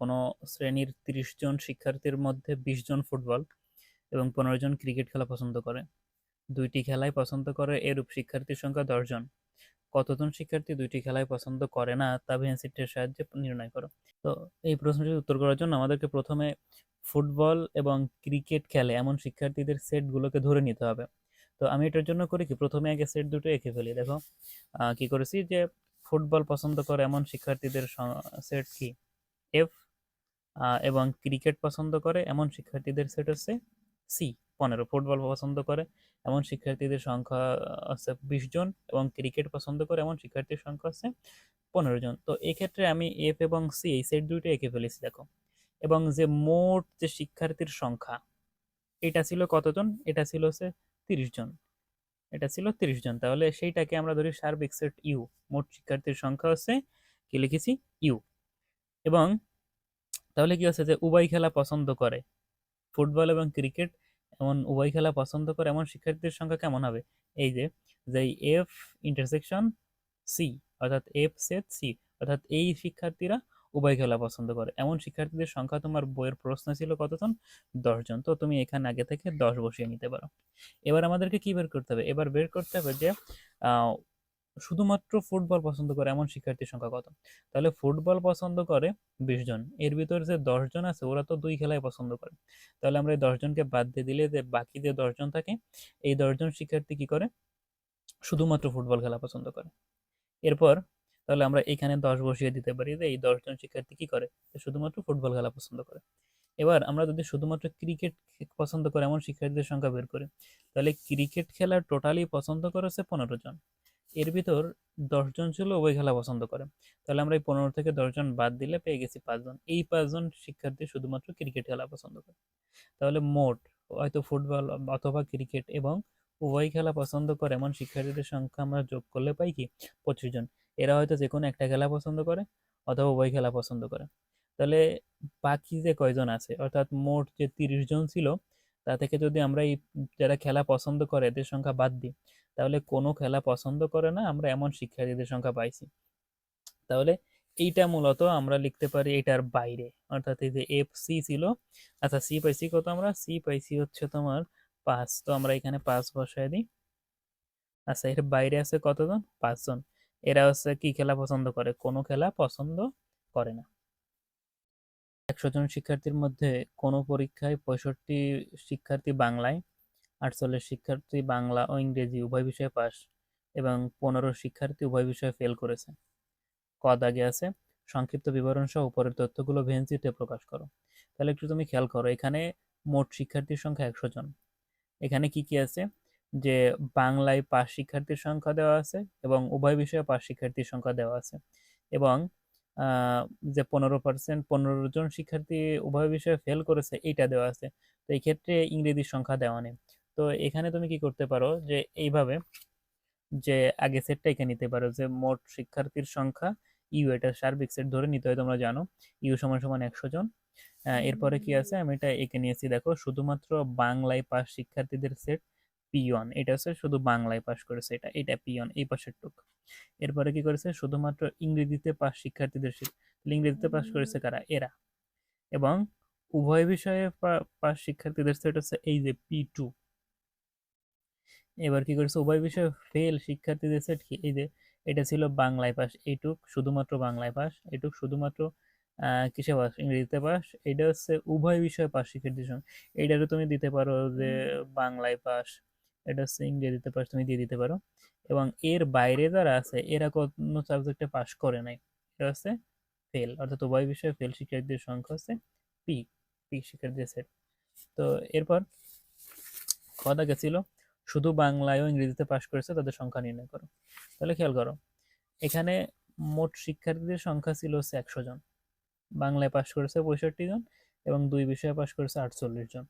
কোনো শ্রেণির তিরিশ জন শিক্ষার্থীর মধ্যে বিশ জন ফুটবল এবং পনেরো জন ক্রিকেট খেলা পছন্দ করে। দুইটি খেলাই পছন্দ করে এরূপ শিক্ষার্থীর সংখ্যা দশজন কতজন শিক্ষার্থী দুইটি খেলায় পছন্দ করে না তা ভেন্সিটের সাহায্যে নির্ণয় করো। তো এই প্রশ্নটির উত্তর করার জন্য আমাদেরকে প্রথমে ফুটবল এবং ক্রিকেট খেলে এমন শিক্ষার্থীদের সেটগুলোকে ধরে নিতে হবে। তো আমি এটার জন্য করি কি, প্রথমে আগে সেট দুটো এঁকে ফেলি। দেখো কি করেছি যে ফুটবল পছন্দ করে এমন শিক্ষার্থীদের সেট কি? এফ এবং ক্রিকেট পছন্দ করে, এমন শিক্ষার্থীদের সেট হচ্ছে সি, পনেরো। ফুটবল পছন্দ করে, এমন শিক্ষার্থীদের সংখ্যা আছে বিশ জন, এবং ক্রিকেট পছন্দ করে, এমন শিক্ষার্থীর সংখ্যা আছে পনেরো জন। তো এক্ষেত্রে আমি এফ এবং সি এই সেট দুইটা এঁকে ফেলেছি, দেখো। এবং যে মোট যে শিক্ষার্থীর সংখ্যা, এটা ছিল কতজন? এটা ছিল হচ্ছে তিরিশ জন। এটা ছিল তিরিশ জন। তাহলে সেইটাকে আমরা ধরি সার্বিক সেট ইউ মোট শিক্ষার্থীর সংখ্যা হচ্ছে, কি লিখেছি? ইউ এবং তাহলে কি হচ্ছে যে উভয় খেলা পছন্দ করে? ফুটবল এবং ক্রিকেট, এমন উভয় খেলা পছন্দ করে, এমন শিক্ষার্থীদের সংখ্যা কেমন হবে? এই যে যে এফ ইন্টারসেকশন সি অর্থাৎ এফ সেট সি অর্থাৎ এই শিক্ষার্থীরা উভয় খেলা পছন্দ করে। এমন শিক্ষার্থীদের সংখ্যা তোমার বইয়ের প্রশ্ন ছিল কতজন? দশজন তো তুমি এখানে আগে থেকে দশ বসিয়ে নিতে পারো। এবার আমাদেরকে কি বের করতে হবে? এবার বের করতে হবে যে শুধুমাত্র ফুটবল পছন্দ করে এমন শিক্ষার্থীর সংখ্যা কত? তাহলে ফুটবল পছন্দ করে বিশ জন। এর ভিতরে যে দশজন আছে, ওরা তো দুই খেলাই পছন্দ করে। তাহলে আমরা এই দশজনকে বাদ দিয়ে দিলে যে বাকি যে দশজন থাকে, এই দশজন শিক্ষার্থী কি করে? শুধুমাত্র ফুটবল খেলা পছন্দ করে। এরপর তাহলে আমরা এখানে দশ বসিয়ে দিতে পারি যে এই দশজন শিক্ষার্থী কি করে? শুধুমাত্র ফুটবল খেলা পছন্দ করে। এবার আমরা যদি শুধুমাত্র ক্রিকেট পছন্দ করে এমন শিক্ষার্থীদের সংখ্যা বের করি, তাহলে ক্রিকেট খেলা টোটালি পছন্দ করেছে পনেরো জন। এর ভিতর দশজন ছিল ওই খেলা পছন্দ করে। তাহলে আমরা এই পনেরো থেকে দশজন বাদ দিলে পেয়ে গেছি পাঁচজন। এই পাঁচজন শিক্ষার্থী শুধুমাত্র ক্রিকেট খেলা পছন্দ করে। তাহলে মোট হয়তো ফুটবল অথবা ক্রিকেট এবং উভয় খেলা পছন্দ করে এমন শিক্ষার্থীদের সংখ্যা আমরা যোগ করলে পাই কি? পঁচিশ জন। এরা হয়তো যে কোনো একটা খেলা পছন্দ করে অথবা উভয় খেলা পছন্দ করে। তাহলে বাকি যে কয়জন আছে, অর্থাৎ মোট যে তিরিশ জন ছিল তা থেকে যদি আমরা এই যারা খেলা পছন্দ করে এদের সংখ্যা বাদ দিই, তাহলে কোনো খেলা পছন্দ করে না আমরা এমন শিক্ষার্থীদের সংখ্যা পাইছি। তাহলে এইটা মূলত আমরা লিখতে পারি এটার বাইরে। অর্থাৎ এই যে এফ সি ছিল আচ্ছা সি পাইছি কত আমরা? সি পাইছি হচ্ছে তোমার পাঁচ। তো আমরা এখানে পাঁচ বসায় দিই। আচ্ছা এর বাইরে আছে কতজন? পাঁচজন। এরা হচ্ছে কি খেলা পছন্দ করে? কোনো খেলা পছন্দ করে না। একশো জন শিক্ষার্থীর মধ্যে কোনো পরীক্ষায় পঁয়ষট্টি শিক্ষার্থী বাংলায়, আটচল্লিশ শিক্ষার্থী বাংলা ও ইংরেজি উভয় বিষয়ে পাস এবং পনেরো শিক্ষার্থী উভয় বিষয়ে ফেল করেছে। ক দাগে আছে, সংক্ষিপ্ত বিবরণ সহ উপরের তথ্যগুলো ভেন্সিতে প্রকাশ করো। তাহলে একটু তুমি খেয়াল করো, এখানে মোট শিক্ষার্থীর সংখ্যা একশো জন। এখানে কি কি আছে? যে বাংলায় পাস শিক্ষার্থীর সংখ্যা দেওয়া আছে এবং উভয় বিষয়ে পাস শিক্ষার্থীর সংখ্যা দেওয়া আছে এবং যে পনেরো পার্সেন্ট পনেরো জন শিক্ষার্থী উভয় বিষয়ে ফেল করেছে, এইটা দেওয়া আছে। তো এই ক্ষেত্রে ইংরেজির সংখ্যা দেওয়া নেই। তো এখানে তুমি কি করতে পারো যে এইভাবে যে আগে সেটটা এখানে নিতে পারো যে মোট শিক্ষার্থীর সংখ্যা ইউ এটা সার্বিক সেট ধরে নিতে হয়, তোমরা জানো। ইউ সমান সমান একশো জন। এরপরে কি আছে? আমি এটা এঁকে নিয়েছি, দেখো। শুধুমাত্র বাংলায় পাস শিক্ষার্থীদের সেট পি এটা হচ্ছে শুধু বাংলায় পাস করেছে এটা এটা পি এই পাশের টুক। এরপরে কি করেছে? শুধুমাত্র ইংরেজিতে পাস শিক্ষার্থীদের ইংরেজিতে পাস করেছে কারা? এরা। এবং উভয় বিষয়ে পাস শিক্ষার্থীদের সেট হচ্ছে এই যে পি টু এবার কি করেছে? উভয় বিষয়ে ফেল শিক্ষার্থীদের সেট কি? এই যে এটা ছিল বাংলায় পাস এইটুক শুধুমাত্র বাংলায় পাস এইটুক শুধুমাত্র আহ, কিসে পাস ইংরেজিতে পাস এটা হচ্ছে উভয় বিষয়ে পাস শিক্ষার্থীর সঙ্গে। এইটারও তুমি দিতে পারো যে বাংলায় পাস এটা সিং দিয়ে দিতে পারো, তুমি দিয়ে দিতে পারো। এবং এর বাইরে যারা আছে, এরা কোনো সাবজেক্টে পাস করে নাই। এটা হচ্ছে ফেল অর্থাৎ উভয় বিষয়ে ফেল শিক্ষার্থীদের সংখ্যা হচ্ছে পি পি শিক্ষার্থীদের সেট তো এরপর কথা গেছিল শুধু বাংলায় ও ইংরেজিতে পাশ করেছে, তাদের সংখ্যা নির্ণয় করো। তাহলে খেয়াল করো, এখানে মোট শিক্ষার্থীদের সংখ্যা ছিল হচ্ছে একশো জন। বাংলায় পাশ করেছে পঁয়ষট্টি জন এবং দুই বিষয়ে পাশ করেছে আটচল্লিশ জন।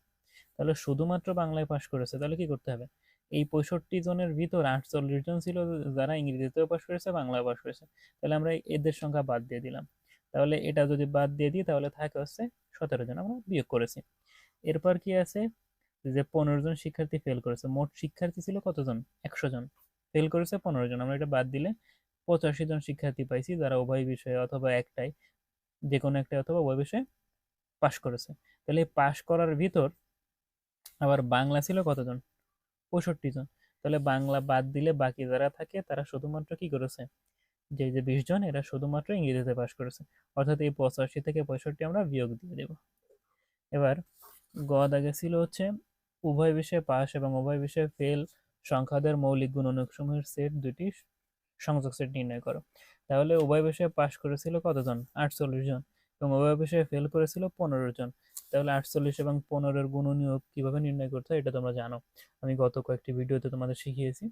তাহলে শুধুমাত্র বাংলায় পাশ করেছে, তাহলে কি করতে হবে? এই পঁয়ষট্টি জনের ভিতর আটচল্লিশ জন ছিল যারা ইংরেজিতেও পাশ করেছে বাংলায় পাশ করেছে। তাহলে আমরা এদের সংখ্যা বাদ দিয়ে দিলাম। তাহলে এটা যদি বাদ দিয়ে দিই, তাহলে থাকে হচ্ছে সতেরো জন আমরা বিয়োগ করেছি। এরপর কি আছে? যে পনেরো জন শিক্ষার্থী ফেল করেছে। মোট শিক্ষার্থী ছিল কতজন? একশো জন। ফেল করেছে পনেরো জন। আমরা এটা বাদ দিলে পঁচাশি জন শিক্ষার্থী পাইছি যারা উভয় বিষয়ে অথবা একটাই যে কোনো একটা অথবা উভয় বিষয়ে পাশ করেছে। তাহলে এই পাশ করার ভিতর আবার বাংলা ছিল কতজন? পঁয়ষট্টি জন। তাহলে বাংলা বাদ দিলে বাকি যারা থাকে, তারা শুধুমাত্র কি করেছে? যে যে বিশ জন, এরা শুধুমাত্র ইংরেজিতে পাশ করেছে। অর্থাৎ এই পঁচাশি থেকে পঁয়ষট্টি আমরা বিয়োগ দিয়ে দেব। এবার গ দাগে ছিল হচ্ছে, উভয় বিষয়ে পাস এবং উভয় বিষয়ে ফেল সংখ্যাদের মৌলিক গুণনীয়কসমূহের সেট দুটি সংযোগ সেট নির্ণয় করো। তাহলে উভয় বিষয়ে পাশ করেছিল কতজন? আটচল্লিশ জন। এবং উভয় বিষয়ে ফেল করেছিল পনেরো জন। তাহলে আটচল্লিশ এবং পনেরোর গুণনীয় কীভাবে নির্ণয় করতে হয়, এটা তোমরা জানো। আমি গত কয়েকটি ভিডিওতে তোমাদের শিখিয়েছি।